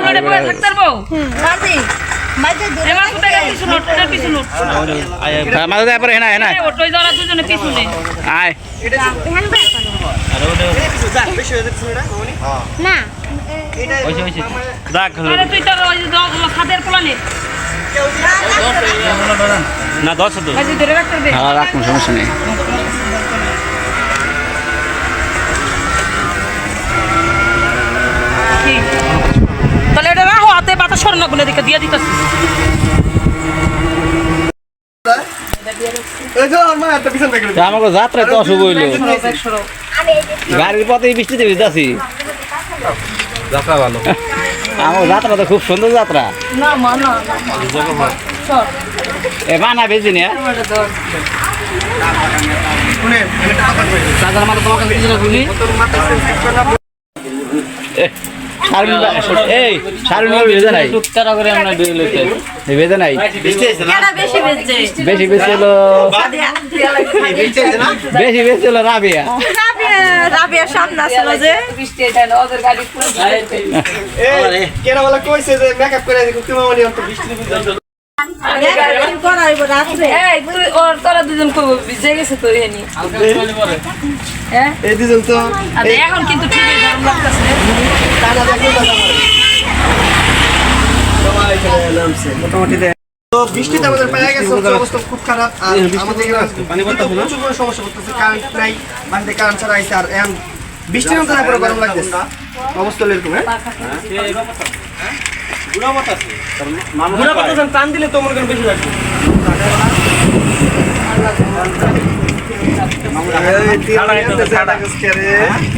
থাকতে পারব? দুজনে পিছনে আয়। না যাক আরে তুই তোর ওই যে দ- খাদের পোলানে না দশ দে হ্যাঁ রাখুন সমস্যা নেই। আমাকে যাত্রা তো অশুভ হইল। গাড়ির পথে বৃষ্টিতে ভিজাছি যাত্রা ভালো। আমার যাত্রা তো খুব সুন্দর যাত্রা। না না এ বানা বেশি নিয়ে এই শারুন ভেজে নাই? এই ভেজে নাই? বেশি বেজছে বেশি বেশি হলো বেশি বেশি হলো রাবিয়া। রাবিয়ার সামনে আসলো যে। বৃষ্টি এটা না। ওদের গাড়ি পুরো এই তুই ওর তোরা দুজন কই ভিজে গেছে তো এনি হ্যাঁ এই দুজন তো আরে এখন কিন্তু ঠিকই গরম লাগতেছে। মোটামুটি তো বৃষ্টিতে আমাদের পেয়ে গেছে অবস্থা খুব খারাপ। আর আমাদের এখানে প্রচুর করে সমস্যা করতেছে কারেন্ট নাই বাড়িতে কারেন্ট ছাড়া আইছে আর এখন বৃষ্টির মধ্যে না পুরো গরম লাগতেছে। অবস্থা এরকম হ্যাঁ? টান দিলে তো মনে করেন বেশি লাগবে। এই,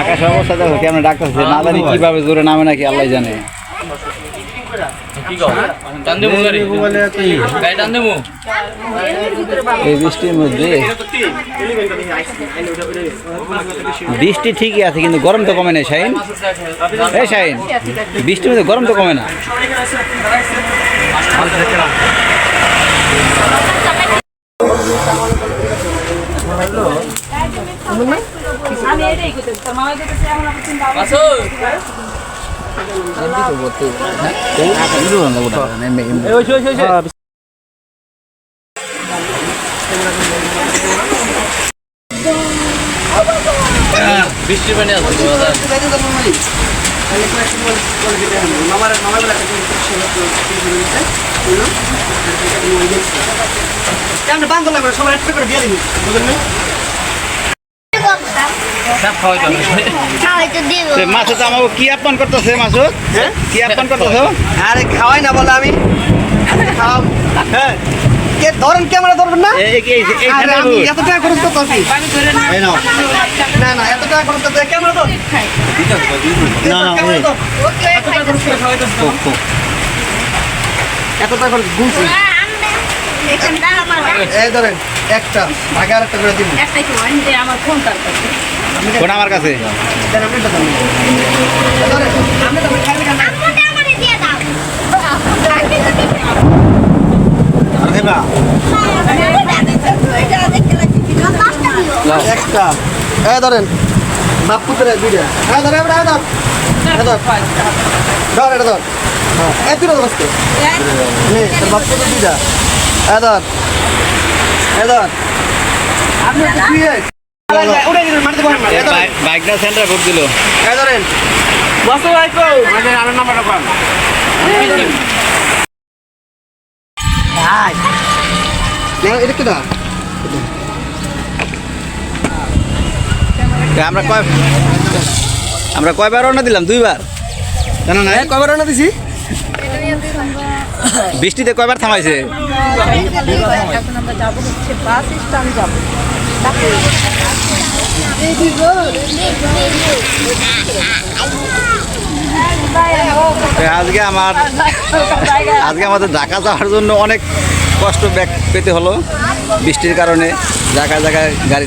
আকাশের অবস্থা দেখো কেমন ডাকতেছে না জানি কীভাবে জোরে নামে নাকি আল্লাহ জানে। এই বৃষ্টির মধ্যে বৃষ্টি ঠিকই আছে কিন্তু গরম তো কমে না শাইন এই শাইন বৃষ্টির মধ্যে গরম তো কমে না আমি এটাই করতে তোর মামাই করতেছে এখন আপনি চিন্তা বৃষ্টির পানি মামার বলে সবাই একটা করে দিয়ে দিবি বুঝলেন আমাকে কি করতেছে হ্যাঁ? কি করতেছ আরে খাওয়াই না বলে আমি। খাও হ্যাঁ। কে ধরেন ক্যামেরা ধরবেন না? আমি এত টাকা খরচ করতেছি। না না এত টাকা খরচ করতে ক্যামেরা তো না, না, ক্যামেরা এই। এত টাকা খরচ গুনছি ধরেন একটা ভাগে আর একটা করে কি আমার ফোন তার কাছে আমার কাছে? একটা। এই ধরেন বাপ পুত্রের দুইটা এই ধর এই ধর এই ধর। ধর। এটা ধর। হ্যাঁ এই দুটো ধর আজকে। নে তোর বাপ দুইটা এই ধর। আপনি তো বাইকটা সেন্টার ভোট দিল। ধরেন নাম্বারটা পান। আমরা কয় আমরা কয়বার রওনা দিলাম? দুইবার? জানো না হ্যাঁ কবে রান্না দিছি? বৃষ্টিতে কয়বার থামাইছে? এখন আমরা যাব হচ্ছে বাস স্ট্যান্ড যাব। তো আজকে আমার আজকে আমাদের ঢাকা যাওয়ার জন্য অনেক কষ্ট ব্যাক পেতে হলো। বৃষ্টির কারণে জায়গায় জায়গায় গাড়ি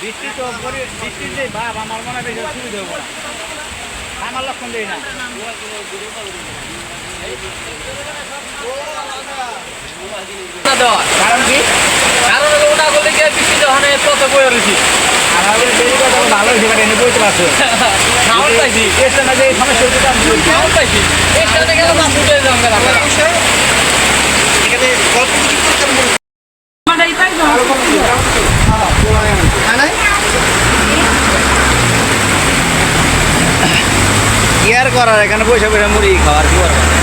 বৃষ্টি তো বৃষ্টির যে ভাব আমার মনে বেশি অসুবিধা হব না। আমার লক্ষণ দেই না। কারণ কি? কারণ ওটা বলতে গিয়ে বৃষ্টি যখন পথে বয়ে রয়েছি। ভালো হয়েছে এনে পারছ। সাউন্ড পাইছি এসে না যে সমস্যা হচ্ছে তা আমি পাইছি এই সাথে গেলে মাছ উঠে যাবে এখানে গল্প কিছু করতে হবে না। মানে এটাই তো হ্যাঁ নাই? কি আর করার এখানে পয়সা পয়সা মুড়ি খাওয়ার কি করার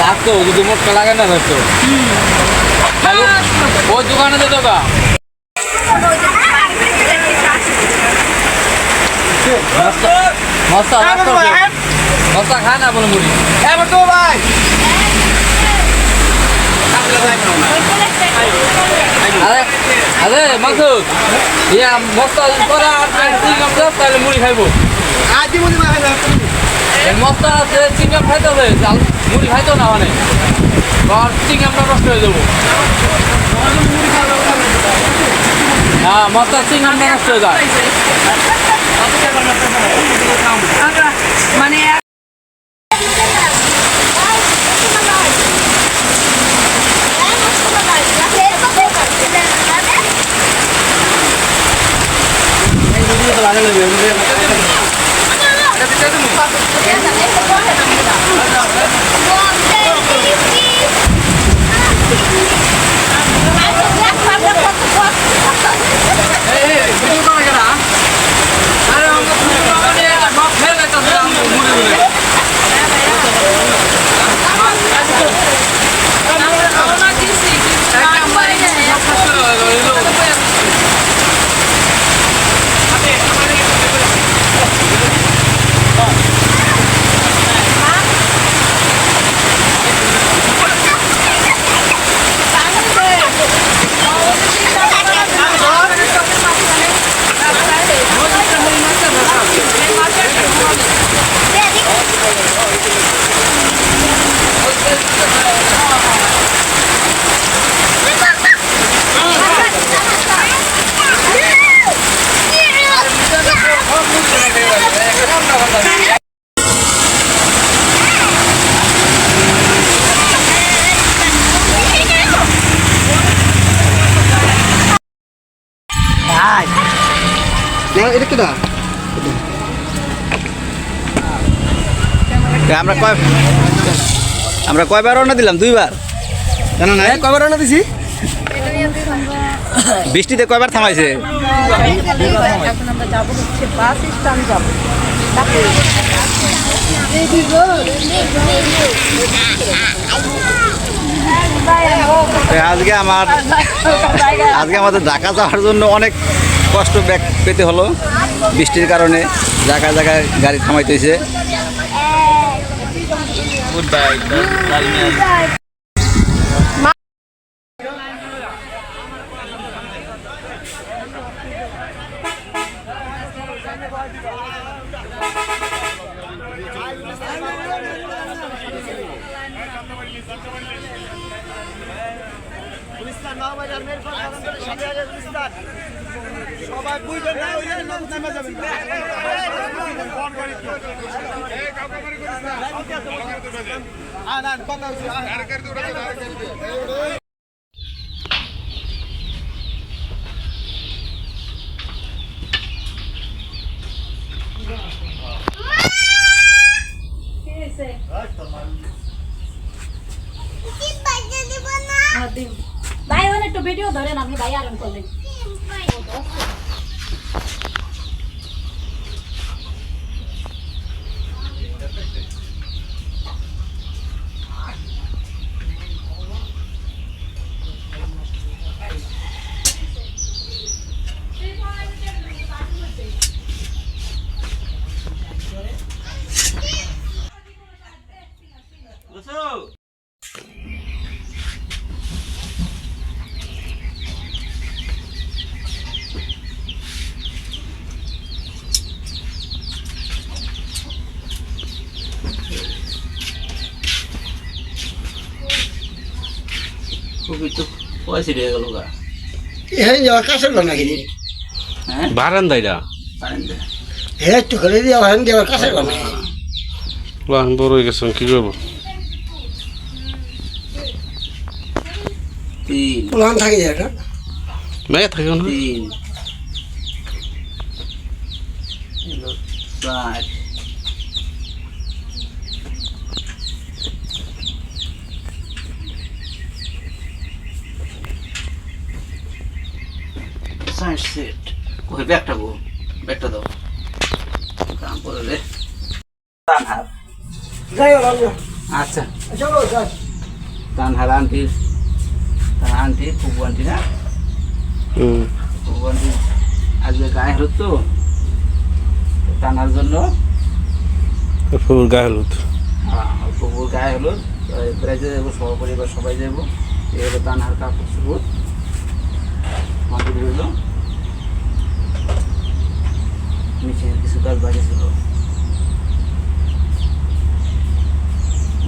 লাগতো যদি লাগে না লাগতো ওই দোকানে মস্তা মস্তা খায় না বলে মুড়ি। এবার তো ভাই। আরে আরে মাসুদ। ইয়া মস্তা করা আর চিংগাম দাও তাহলে মুড়ি খাইবো। আজ মনে হয় না এই মস্তা আছে চিংগাম খাইতে হবে মুড়ি খাইতো না মানে। আর চিংগামটা নষ্ট হয়ে যাব। হ্যাঁ মস্তা চিংগামটা নষ্ট হয়ে যায়। আমরা মানে আরে এটা কি না আমরা কয় আমরা কয়বার রওনা দিলাম? দুইবার? জানো না কবে রান্না দিছি? বৃষ্টিতে কয়বার থামাইছে? আজকে আমার আজকে আমাদের ঢাকা যাওয়ার জন্য অনেক কষ্ট ব্যাক পেতে হলো। বৃষ্টির কারণে জায়গায় জায়গায় গাড়ি থামাইতেছে। সবাই বুঝবেন না ওই নেমে যাবেন আন আন কথা হচ্ছে আন। একটু ভিডিও ধরেন আপনি ভাই আরাম করলেন। খুবই তো পয়সা দিয়ে গেল গা। হ্যাঁ যাওয়ার কাছে নাকি? হ্যাঁ? বারান্দাইটা পারেন দে হ্যাঁ একটু করে দেওয়া হ্যাঁ যাওয়ার কাছে আমি বড় হয়ে গেছিলাম কি করব? তিন। প্লান থাকে না মেয়ে থাকে না? তিন। চার। সেট। ওই ব্যাগটা গো ব্যাগটা দাও। কাম করে রে। হার যাই হোক আচ্ছা। চলো যাই। টান হার আন্টি টান আন্টি না? ফুবু আন্টি আজকে গায়ে হলুদ তো? টানার জন্য? গায়ে হলুদ। ফুবুর গায়ে হলুদ। প্রায় যাব সহপরিবার সবাই যাব এই হলো টানহার কাপড় সুপুর। মাটি রইল নিচে কিছু কাজ বাকি ছিল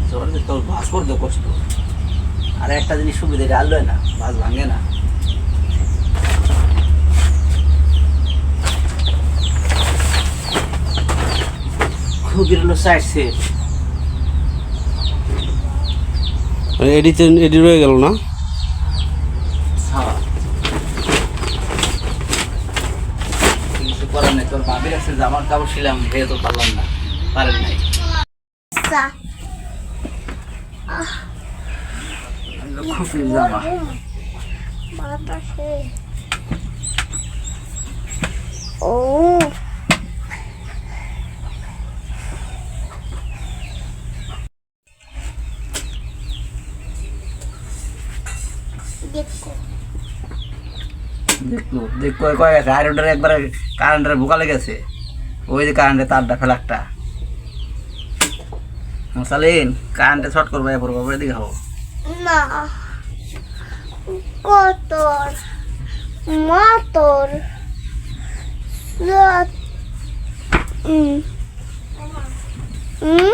জ্বর তোর করতে কষ্ট। আর একটা জিনিস সুবিধা এটা না, বাস ভাঙে না। খুবই হলো সাইড সেট এডিতে এডি রয়ে গেল না হ্যাঁ কিছু বাবির আছে জামার কাপড় ছিলাম ভেয়ে তো পারলাম না পারেন নাই। খুব জামা। ও দেখো দেখল দেখ কয় কয় গেছে আয়রনটার একবারে কারেন্টের বোকা লেগেছে। ওই যে কারেন্টের তারটা ফেলাকটা মশালিন কারেন্টে শর্ট করব এরপর বাবার দিকে হব না, কতর মাতর উম উম